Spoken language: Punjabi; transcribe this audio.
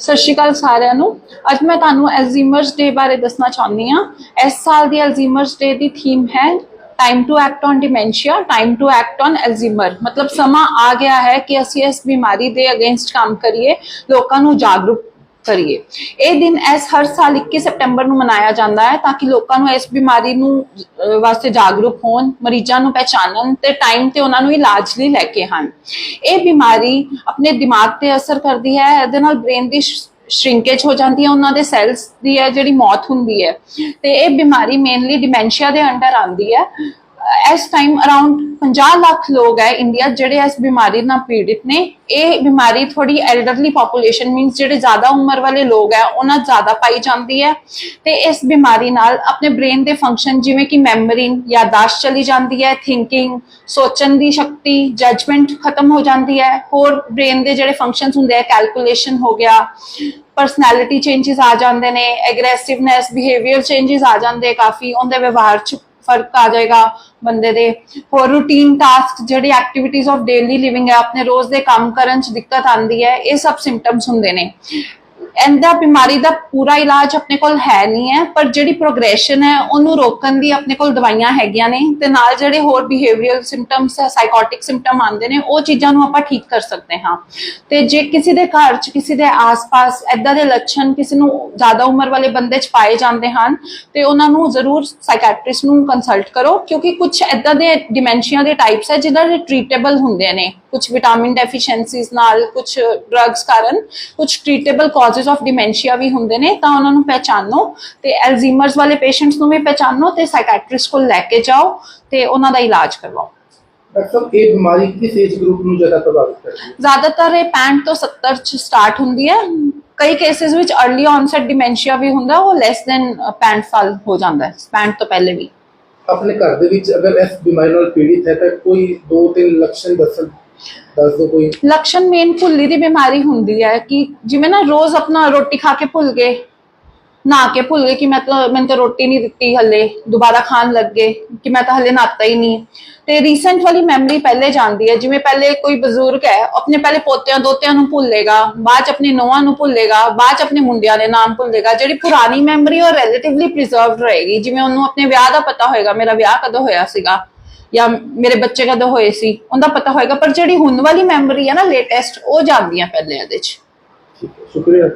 ਸਤਿ ਸ਼੍ਰੀ ਅਕਾਲ ਸਾਰਿਆਂ ਨੂੰ। ਅੱਜ ਮੈਂ ਤੁਹਾਨੂੰ ਅਲਜ਼ੀਮਰਸ ਡੇ ਬਾਰੇ ਦੱਸਣਾ ਚਾਹੁੰਦੀ ਹਾਂ। ਇਸ ਸਾਲ ਦੀ ਅਲਜ਼ੀਮਰਸ ਡੇ ਦੀ ਥੀਮ ਹੈ time to act on dementia time to act on Alzheimer ਮਤਲਬ ਸਮਾਂ ਆ ਗਿਆ ਹੈ ਕਿ ਅਸੀਂ ਇਸ ਬਿਮਾਰੀ ਦੇ ਅਗੇਂਸਟ ਕੰਮ ਕਰੀਏ, ਲੋਕਾਂ ਨੂੰ ਜਾਗਰੂਕ ਕਰੀਏ। ਇਹ ਦਿਨ ਇਸ ਹਰ ਸਾਲ 21 ਸਤੰਬਰ ਨੂੰ ਮਨਾਇਆ ਜਾਂਦਾ ਹੈ ਤਾਂ ਕਿ ਲੋਕਾਂ ਨੂੰ ਇਸ ਬਿਮਾਰੀ ਨੂੰ ਵਾਸਤੇ ਜਾਗਰੂਕ ਹੋਣ, ਮਰੀਜ਼ਾਂ ਨੂੰ ਪਹਿਚਾਨਣ ਤੇ ਟਾਈਮ ਤੇ ਉਹਨਾਂ ਨੂੰ ਇਲਾਜ ਲਈ ਲੈ ਕੇ ਆਉਣ। ਇਹ ਬਿਮਾਰੀ ਆਪਣੇ ਦਿਮਾਗ ਤੇ ਅਸਰ ਕਰਦੀ ਹੈ, ਇਹਦੇ ਨਾਲ ਬ੍ਰੇਨ ਦੀ ਸ਼੍ਰਿੰਕੇਜ ਹੋ ਜਾਂਦੀ ਹੈ, ਉਹਨਾਂ ਦੇ ਸੈਲਸ ਦੀ ਹੈ ਜਿਹੜੀ ਮੌਤ ਹੁੰਦੀ ਹੈ। ਤੇ ਇਹ ਬਿਮਾਰੀ ਮੇਨਲੀ ਡਿਮੈਂਸ਼ੀਆ ਦੇ ਅੰਡਰ ਆਉਂਦੀ ਹੈ। ਇਸ ਟਾਈਮ ਅਰਾਊਂਡ 50 ਲੱਖ ਲੋਕ ਹੈ ਇੰਡੀਆ ਜਿਹੜੇ ਇਸ ਬਿਮਾਰੀ ਨਾਲ ਪੀੜਿਤ ਨੇ। ਇਹ ਬਿਮਾਰੀ ਥੋੜੀ ਐਲਡਰਲੀ ਪੋਪੂਲੇਸ਼ਨ ਮੀਨਸ ਜਿਹੜੇ ਜ਼ਿਆਦਾ ਉਮਰ ਵਾਲੇ ਲੋਕ ਹੈ, ਉਹਨਾਂ ਜ਼ਿਆਦਾ ਪਾਈ ਜਾਂਦੀ ਹੈ। ਤੇ ਇਸ ਬਿਮਾਰੀ ਨਾਲ ਆਪਣੇ ਬ੍ਰੇਨ ਦੇ ਫੰਕਸ਼ਨ ਜਿਵੇਂ ਕਿ ਮੈਮਰੀ ਯਾਦਾਸ਼ਤ ਚਲੀ ਜਾਂਦੀ ਹੈ ਥਿੰਕਿੰਗ ਸੋਚਣ ਦੀ ਸ਼ਕਤੀ ਜਜਮੈਂਟ ਖਤਮ ਹੋ ਜਾਂਦੀ ਹੈ। ਹੋਰ ਬ੍ਰੇਨ ਦੇ ਜਿਹੜੇ ਫੰਕਸ਼ਨਸ ਹੁੰਦੇ ਆ ਕੈਲਕੂਲੇਸ਼ਨ ਹੋ ਗਿਆ ਪਰਸਨੈਲਿਟੀ ਚੇਂਜਸ ਆ ਜਾਂਦੇ ਨੇ ਐਗਰੈਸਿਵਨੈਸ ਬਿਹੇਵੀਅਰ ਚੇਂਜਸ ਆ ਜਾਂਦੇ ਕਾਫੀ, ਉਹਦੇ ਵਿਵਹਾਰ ਚ ਫ਼ਰਕ ਆ ਜਾਏਗਾ ਬੰਦੇ ਦੇ। ਹੋਰ ਰੂਟੀਨ ਟਾਸਕ ਜਿਹੜੀ ਐਕਟੀਵਿਟੀਜ਼ ਆਫ ਡੇਲੀ ਲਿਵਿੰਗ ਹੈ, ਆਪਣੇ ਰੋਜ਼ ਦੇ ਕੰਮ ਕਰਨ ਚ ਦਿੱਕਤ ਆਉਂਦੀ ਹੈ, ਇਹ ਸਭ ਸਿੰਪਟਮਸ ਹੁੰਦੇ ਨੇ। ਇਹਦਾ ਬਿਮਾਰੀ ਦਾ ਪੂਰਾ ਇਲਾਜ ਆਪਣੇ ਕੋਲ ਹੈ ਨਹੀਂ ਹੈ, ਪਰ ਜਿਹੜੀ ਪ੍ਰੋਗਰੈਸ਼ਨ ਹੈ, ਉਹਨੂੰ ਰੋਕਣ ਦੀ ਆਪਣੇ ਕੋਲ ਦਵਾਈਆਂ ਹੈਗੀਆਂ ਨੇ ਤੇ ਨਾਲ ਜਿਹੜੇ ਹੋਰ ਬਿਹੇਵੀਅਰਲ ਸਿੰਪਟਮਸ ਹੈ ਸਾਈਕੋਟਿਕ ਸਿੰਪਟਮ ਆਉਂਦੇ ਨੇ, ਉਹ ਚੀਜ਼ਾਂ ਨੂੰ ਆਪਾਂ ਠੀਕ ਕਰ ਸਕਦੇ ਹਾਂ। ਤੇ ਜੇ ਕਿਸੇ ਦੇ ਘਰ 'ਚ, ਕਿਸੇ ਦੇ ਆਸ-ਪਾਸ ਐਦਾਂ ਦੇ ਲੱਛਣ ਕਿਸੇ ਨੂੰ ਜ਼ਿਆਦਾ ਉਮਰ ਵਾਲੇ ਬੰਦੇ 'ਚ ਪਾਏ ਜਾਂਦੇ ਹਨ, ਤੇ ਉਹਨਾਂ ਨੂੰ ਜ਼ਰੂਰ ਸਾਈਕੈਟ੍ਰਿਸਟ ਨੂੰ ਕੰਸਲਟ ਕਰੋ, ਕਿਉਂਕਿ ਕੁਝ ਐਦਾਂ ਦੇ ਡਿਮੈਂਸ਼ੀਆ ਦੇ ਟਾਈਪਸ ਹੈ ਜਿਹਨਾਂ ਦੇ ਟ੍ਰੀਟੇਬਲ ਹੁੰਦੇ ਨੇ। ਕੁਝ ਵਿਟਾਮਿਨ ਡੈਫੀਸ਼ੀਐਂਸੀਜ਼ ਨਾਲ ਕੁਝ ਡਰੱਗਸ ਕਾਰਨ ਕੁਝ ਟ੍ਰੀਟੇਬਲ ਕਾਜ਼ਸ ਆਫ ਡਿਮੈਂਸ਼ੀਆ ਵੀ ਹੁੰਦੇ ਨੇ ਤਾਂ ਉਹਨਾਂ ਨੂੰ ਪਹਿਚਾਨੋ ਤੇ ਐਲਜ਼ੀਮਰਸ ਵਾਲੇ ਪੇਸ਼ੈਂਟਸ ਨੂੰ ਵੀ ਪਹਿਚਾਨੋ ਤੇ ਸਾਈਕੈਟ੍ਰਿਸਟ ਕੋਲ ਲੈ ਕੇ ਜਾਓ ਤੇ ਉਹਨਾਂ ਦਾ ਇਲਾਜ ਕਰਵਾਓ। ਡਾਕਟਰ ਇਹ ਬਿਮਾਰੀ ਕਿਸ ਏਜ ਗਰੁੱਪ ਨੂੰ ਜ਼ਿਆਦਾ ਪ੍ਰਭਾਵਿਤ ਕਰਦੀ ਹੈ? ਜ਼ਿਆਦਾਤਰ ਇਹ 65 ਤੋਂ 70 ਚ ਸਟਾਰਟ ਹੁੰਦੀ ਹੈ। ਕਈ ਕੇਸਿਸ ਵਿੱਚ अर्ਲੀ ਔਨਸੈਟ ਡਿਮੈਂਸ਼ੀਆ ਵੀ ਹੁੰਦਾ ਉਹ ਲੈਸ ਦੈਨ 65 ਸਾਲ ਹੋ ਜਾਂਦਾ ਹੈ 65 ਤੋਂ ਪਹਿਲੇ ਵੀ। ਆਪਣੇ ਘਰ ਦੇ ਵਿੱਚ ਅਗਰ ਇਸ ਬਿਮਾਰੀ ਨਾਲ ਪੀੜਿਤ ਹੈ ਤਾਂ ਕੋਈ ਦੋ ਤਿੰਨ ਲੱਛਣ ਦੱਸਣ ਦੱਸ ਦੋ ਕੋਈ। ਲਕਸ਼ਣ ਮੇਨ ਭੁੱਲੀ ਦੀ ਬਿਮਾਰੀ ਹੁੰਦੀ ਹੈ ਕਿ ਜਿਵੇਂ ਨਾ ਰੋਜ਼ ਆਪਣਾ ਰੋਟੀ ਖਾ ਕੇ ਭੁੱਲ ਗਏ ਨਹਾ ਕੇ ਭੁੱਲ ਗਏ ਕਿ ਮੈਂ ਤਾਂ ਮੈਨੂੰ ਤਾਂ ਰੋਟੀ ਨਹੀਂ ਦਿੱਤੀ ਹੱਲੇ, ਦੁਬਾਰਾ ਖਾਣ ਲੱਗ ਕਿ ਮੈਂ ਤਾਂ ਹੱਲੇ ਨਾਤਾ ਹੀ ਨਹੀਂ। ਤੇ ਰੀਸੈਂਟ ਵਾਲੀ ਮੈਮਰੀ ਪਹਿਲੇ ਜਾਂਦੀ ਹੈ, ਜਿਵੇਂ ਪਹਿਲੇ ਕੋਈ ਬਜ਼ੁਰਗ ਹੈ ਆਪਣੇ ਪਹਿਲੇ ਪੋਤਿਆਂ ਦੋਤਿਆਂ ਨੂੰ ਭੁੱਲੇਗਾ, ਬਾਅਦ ਚ ਆਪਣੇ ਨੋਹਾਂ ਨੂੰ ਭੁੱਲੇਗਾ, ਬਾਅਦ ਚ ਆਪਣੇ ਮੁੰਡਿਆਂ ਦੇ ਨਾਮ ਭੁੱਲੇਗਾ, ਜਿਹੜੀ ਪੁਰਾਣੀ ਮੈਮਰੀ ਉਹ ਰਿਲੇਟਿਵਲੀ ਪ੍ਰੀਜ਼ਰਵਡ ਰਹੇਗੀ। ਜਿਵੇਂ ਉਹਨੂੰ ਆਪਣੇ ਵਿਆਹ ਦਾ ਪਤਾ ਹੋਏਗਾ, ਮੇਰਾ ਵਿਆਹ ਕਦੋਂ ਹੋਇਆ ਸੀਗਾ। ਜਾਂ ਮੇਰੇ ਬੱਚੇ ਕਦੋਂ ਹੋਏ ਸੀ, ਉਹਦਾ ਪਤਾ ਹੋਏਗਾ, ਪਰ ਜਿਹੜੀ ਹੁਣ ਵਾਲੀ ਮੈਮਰੀ ਆ ਨਾ ਲੇਟੈਸਟ ਉਹ ਜਾਂਦੀਆਂ ਪਹਿਲੇ ਇਹਦੇ ਚ। ਸ਼ੁਕਰੀਆ।